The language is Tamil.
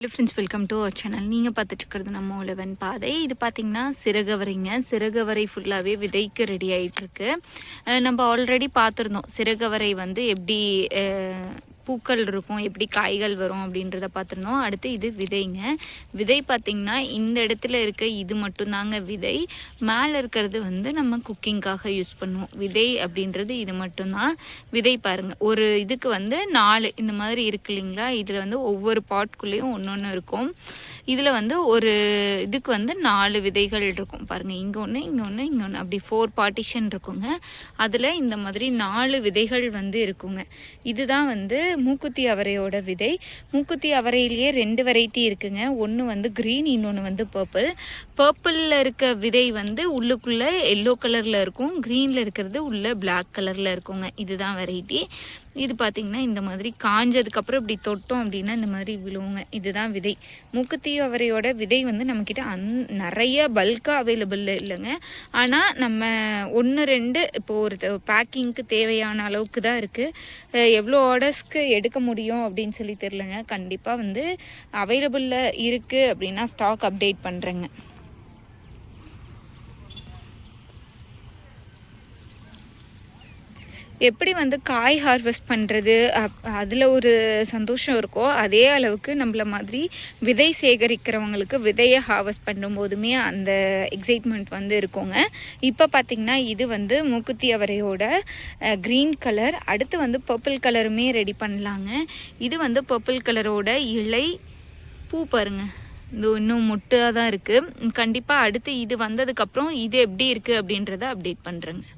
Hello friends welcome to our channel நீங்கள் பார்த்துட்டு இருக்கிறது நம்ம உழவன் பாதை. இது பார்த்தீங்கன்னா சிறகவரைங்க. சிறகவரை ஃபுல்லாகவே விதைக்கு ரெடி ஆகிட்டுருக்கு நம்ம ஆல்ரெடி பார்த்துருந்தோம். சிறகவரை வந்து எப்படி பூக்கள் இருக்கும் எப்படி காய்கள் வரும் அப்படின்றத பார்த்துருந்தோம். அடுத்து இது விதைங்க. விதை பார்த்திங்கன்னா இந்த இடத்துல இருக்க இது மட்டும்தாங்க விதை. மேலே இருக்கிறது வந்து நம்ம குக்கிங்காக யூஸ் பண்ணுவோம். விதை அப்படின்றது இது மட்டும்தான். விதை பாருங்கள் ஒரு இதுக்கு வந்து நாலு இந்த மாதிரி இருக்கு இல்லைங்களா? இதில் வந்து ஒவ்வொரு பாட்குள்ளேயும் ஒன்று ஒன்று இருக்கும். இதில் வந்து ஒரு இதுக்கு வந்து நாலு விதைகள் இருக்கும். பாருங்கள் இங்கே ஒன்று இங்கே ஒன்று இங்கே ஒன்று அப்படி ஃபோர் பார்ட்டிஷன் இருக்குங்க. அதில் இந்த மாதிரி நாலு விதைகள் வந்து இருக்குங்க. இதுதான் வந்து மூக்குத்தி அவரையோட விதை. மூக்குத்தி அவரையிலேயே ரெண்டு வெரைட்டி இருக்குங்க. ஒன்று வந்து க்ரீன் இன்னொன்று வந்து பர்பிள் பர்பிளில் இருக்க விதை வந்து உள்ளுக்குள்ளே எல்லோ கலரில் இருக்கும். க்ரீனில் இருக்கிறது உள்ளே பிளாக் கலரில் இருக்குங்க. இதுதான் வெரைட்டி இது பார்த்திங்கன்னா இந்த மாதிரி காஞ்சதுக்கப்புறம் இப்படி தொட்டோம் அப்படின்னா இந்த மாதிரி விழுவுங்க. இதுதான் விதை. மூக்குத்தி அவரையோட விதை வந்து நம்மக்கிட்ட அந் நிறைய பல்காக அவைலபிள் இல்லைங்க. ஆனால் நம்ம ஒன்று ரெண்டு இப்போ ஒரு பேக்கிங்க்கு தேவையான அளவுக்கு தான் இருக்குது எவ்வளோ ஆர்டர்ஸ்க்கு எடுக்க முடியும் அப்படின்னு சொல்லி தெரிலங்க கண்டிப்பாக வந்து அவைலபிளில் இருக்குது அப்படின்னா ஸ்டாக் அப்டேட் பண்ணுறேங்க எப்படி வந்து காய் ஹார்வெஸ்ட் பண்ணுறது அதில் ஒரு சந்தோஷம் இருக்கோ அதே அளவுக்கு நம்மள மாதிரி விதை சேகரிக்கிறவங்களுக்கு விதையை ஹார்வெஸ்ட் பண்ணும்போதுமே அந்த எக்ஸைட்மெண்ட் வந்து இருக்குங்க. இப்போ பார்த்திங்கன்னா இது வந்து மூக்குத்தி அவரையோட க்ரீன் கலர் அடுத்து வந்து பர்பிள் கலருமே ரெடி பண்ணலாங்க. இது வந்து பர்பிள் கலரோட இலை பூ பாருங்க. இது இன்னும் முட்டாக தான் இருக்குது கண்டிப்பாக அடுத்து இது வந்ததுக்கப்புறம் இது எப்படி இருக்குது அப்படின்றத அப்டேட் பண்ணுறேங்க